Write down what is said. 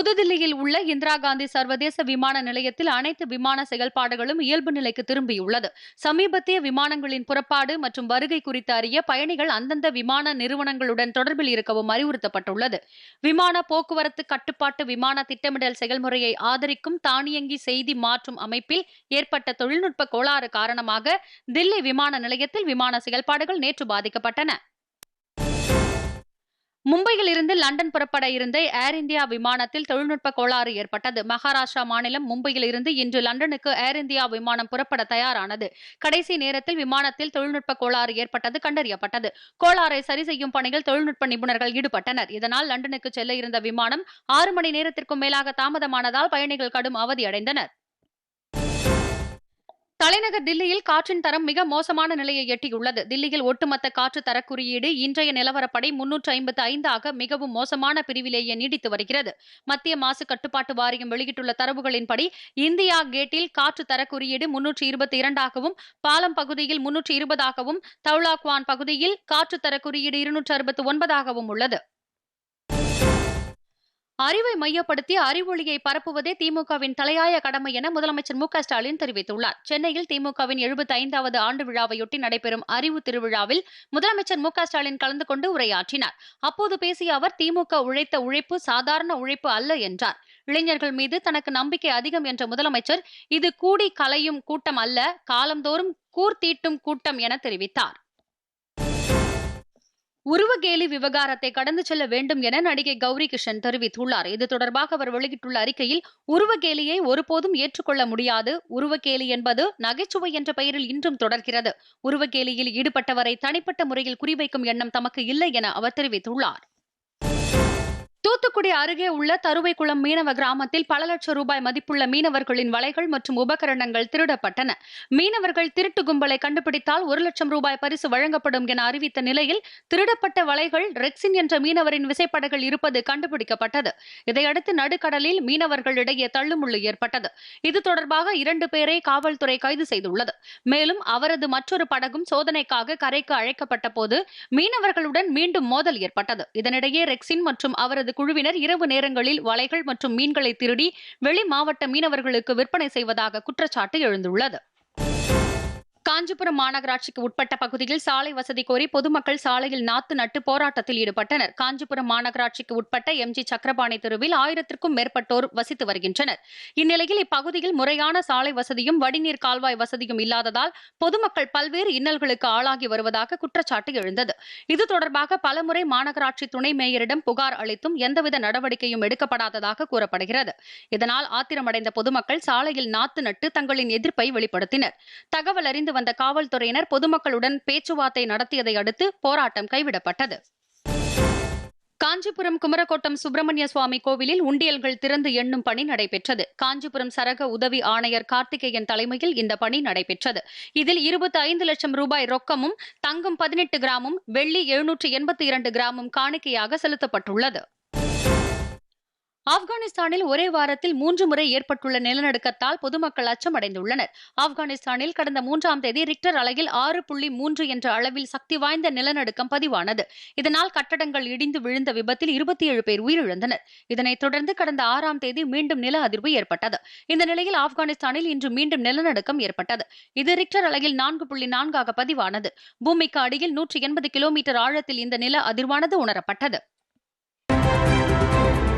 புதுதில்லியில் உள்ள இந்திரா காந்தி சர்வதேச விமான நிலையத்தில் அனைத்து விமான செயல்பாடுகளும் இயல்பு நிலைக்கு திரும்பியுள்ளது. சமீபத்திய விமானங்களின் புறப்பாடு மற்றும் வருகை குறித்து அறிய பயணிகள் அந்தந்த விமான நிறுவனங்களுடன் தொடர்பில் இருக்கவும் அறிவுறுத்தப்பட்டுள்ளது. விமான போக்குவரத்து கட்டுப்பாட்டு விமான திட்டமிடல் செயல்முறையை ஆதரிக்கும் தானியங்கி செய்தி மாற்றும் அமைப்பில் ஏற்பட்ட தொழில்நுட்ப கோளாறு காரணமாக தில்லி விமான நிலையத்தில் விமான செயல்பாடுகள் நேற்று பாதிக்கப்பட்டன. மும்பையில் இருந்து லண்டன் புறப்பட இருந்த ஏர் இந்தியா விமானத்தில் தொழில்நுட்ப கோளாறு ஏற்பட்டது. மகாராஷ்டிரா மாநிலம் மும்பையில் இருந்து இன்று லண்டனுக்கு ஏர் இந்தியா விமானம் புறப்பட தயாரானது. கடைசி நேரத்தில் விமானத்தில் தொழில்நுட்ப கோளாறு ஏற்பட்டது கண்டறியப்பட்டது. கோளாறை சரி செய்யும் பணியில் தொழில்நுட்ப நிபுணர்கள் ஈடுபட்டனர். இதனால் லண்டனுக்கு செல்ல இருந்த விமானம் ஆறு மணி நேரத்திற்கும் மேலாக தாமதமானதால் பயணிகள் கடும் அவதியடைந்தனர் தலைநகர் தில்லியில் காற்றின் தரம் மிக மோசமான நிலையை எட்டியுள்ளது. தில்லியில் ஒட்டுமொத்த காற்று தர குறியீடு இன்றைய நிலவரப்படி முன்னூற்று ஐம்பத்து ஐந்தாக மிகவும் மோசமான பிரிவிலேயே நீடித்து வருகிறது. மத்திய மாசு கட்டுப்பாட்டு வாரியம் வெளியிட்டுள்ள தரவுகளின்படி இந்தியா கேட்டில் காற்று தர குறியீடு முன்னூற்றி இருபத்தி இரண்டாகவும் பாலம் பகுதியில் முன்னூற்றி இருபதாகவும் தவுலாக்வான் பகுதியில் காற்று தர குறியீடு இருநூற்று அறுபத்து ஒன்பதாகவும் உள்ளது. அறிவை மையப்படுத்தி அறிவொளியை பரப்புவதே திமுகவின் தலையாய கடமை என முதலமைச்சர் மு ஸ்டாலின் தெரிவித்துள்ளார். சென்னையில் திமுகவின் எழுபத்தி ஐந்தாவது ஆண்டு விழாவையொட்டி நடைபெறும் அறிவு திருவிழாவில் முதலமைச்சர் மு ஸ்டாலின் கலந்து கொண்டு உரையாற்றினார். அப்போது பேசிய அவர் திமுக உழைத்த உழைப்பு சாதாரண உழைப்பு அல்ல என்றார். இளைஞர்கள் மீது தனக்கு நம்பிக்கை அதிகம் என்ற முதலமைச்சர் இது கூடி கலையும் கூட்டம் அல்ல காலந்தோறும் கூர்த்தீட்டும் கூட்டம் என தெரிவித்தார். உருவகேலி விவகாரத்தை கடந்து செல்ல வேண்டும் என நடிகை கௌரி கிஷன் தெரிவித்துள்ளார். இது தொடர்பாக அவர் வெளியிட்டுள்ள அறிக்கையில் உருவகேலியை ஒருபோதும் ஏற்றுக்கொள்ள முடியாது. உருவகேலி என்பது நகைச்சுவை என்ற பெயரில் இன்றும் தொடர்கிறது. உருவகேலியில் ஈடுபட்டவரை தனிப்பட்ட முறையில் குறிவைக்கும் எண்ணம் தமக்கு இல்லை என அவர் தெரிவித்துள்ளார். தூத்துக்குடி அருகே உள்ள தருவைக்குளம் மீனவ கிராமத்தில் பல லட்சம் ரூபாய் மதிப்புள்ள மீனவர்களின் வலைகள் மற்றும் உபகரணங்கள் திருடப்பட்டன. மீனவர்கள் திருட்டு கும்பலை கண்டுபிடித்தால் ஒரு லட்சம் ரூபாய் பரிசு வழங்கப்படும் என அறிவித்த நிலையில் திருடப்பட்ட வலைகள் ரெக்ஸின் என்ற மீனவரின் விசைப்படகள் இருப்பது கண்டுபிடிக்கப்பட்டது. இதையடுத்து நடுக்கடலில் மீனவர்களிடையே தள்ளுமுள்ளு ஏற்பட்டது. இது தொடர்பாக இரண்டு பேரை காவல்துறை கைது செய்துள்ளது. மேலும் அவரது மற்றொரு படகும் சோதனைக்காக கரைக்கு அழைக்கப்பட்ட போது மீனவர்களுடன் மீண்டும் மோதல் ஏற்பட்டது. இதனிடையே ரெக்ஸின் மற்றும் அவரது குழுவினர் இரவு நேரங்களில் வலைகள் மற்றும் மீன்களை திருடி வெளி மாவட்ட மீனவர்களுக்கு விற்பனை செய்வதாக குற்றச்சாட்டு எழுந்துள்ளது. காஞ்சிபுரம் மாநகராட்சிக்கு உட்பட்ட பகுதியில் சாலை வசதி கோரி பொதுமக்கள் சாலையில் நாத்து நட்டு போராட்டத்தில் ஈடுபட்டனர். காஞ்சிபுரம் மாநகராட்சிக்கு உட்பட்ட எம்ஜி சக்கரபாணி தெருவில் ஆயிரத்திற்கும் மேற்பட்டோர் வசித்து வருகின்றனர். இந்நிலையில் இப்பகுதியில் முறையான சாலை வசதியும் வடிநீர் கால்வாய் வசதியும் இல்லாததால் பொதுமக்கள் பல்வேறு இன்னல்களுக்கு ஆளாகி வருவதாக குற்றச்சாட்டு எழுந்தது. இது தொடர்பாக பலமுறை மாநகராட்சி துணை மேயரிடம் புகார் அளித்தும் எந்தவித நடவடிக்கையும் எடுக்கப்படாததாக கூறப்படுகிறது. இதனால் ஆத்திரமடைந்த பொதுமக்கள் சாலையில் நாத்து நட்டு தங்களின் எதிர்ப்பை வெளிப்படுத்தினர். தகவல் அறிந்து வந்த காவல்துறையினர் பொதுமக்களுடன் பேச்சுவார்த்தை நடத்தியதை அடுத்து போராட்டம் கைவிடப்பட்டது. காஞ்சிபுரம் குமரக்கோட்டம் சுப்பிரமணிய சுவாமி கோவிலில் உண்டியல்கள் திறந்து எண்ணும் பணி நடைபெற்றது. காஞ்சிபுரம் சரக உதவி ஆணையர் கார்த்திகேயன் தலைமையில் இந்த பணி நடைபெற்றது. இதில் இருபத்தி ஐந்து லட்சம் ரூபாய் ரொக்கமும் தங்கம் பதினெட்டு கிராமும் வெள்ளி எழுநூற்று எண்பத்தி இரண்டு கிராமும் காணிக்கையாக செலுத்தப்பட்டுள்ளது. ஆப்கானிஸ்தானில் ஒரே வாரத்தில் மூன்று முறை ஏற்பட்டுள்ள நிலநடுக்கத்தால் பொதுமக்கள் அச்சமடைந்துள்ளனர். ஆப்கானிஸ்தானில் கடந்த மூன்றாம் தேதி ரிக்டர் அலையில் ஆறு புள்ளி மூன்று என்ற அளவில் சக்தி வாய்ந்த நிலநடுக்கம் பதிவானது. இதனால் கட்டடங்கள் இடிந்து விழுந்த விபத்தில் இருபத்தி ஏழு பேர் உயிரிழந்தனர். இதனைத் தொடர்ந்து கடந்த ஆறாம் தேதி மீண்டும் நில அதிர்வு ஏற்பட்டது. இந்த நிலையில் ஆப்கானிஸ்தானில் இன்று மீண்டும் நிலநடுக்கம் ஏற்பட்டது. இது ரிக்டர் அளவில் நான்கு புள்ளி நான்காக பதிவானது. பூமிக்கு அடியில் நூற்றி எண்பது கிலோமீட்டர் ஆழத்தில் இந்த நில அதிர்வானது உணரப்பட்டது.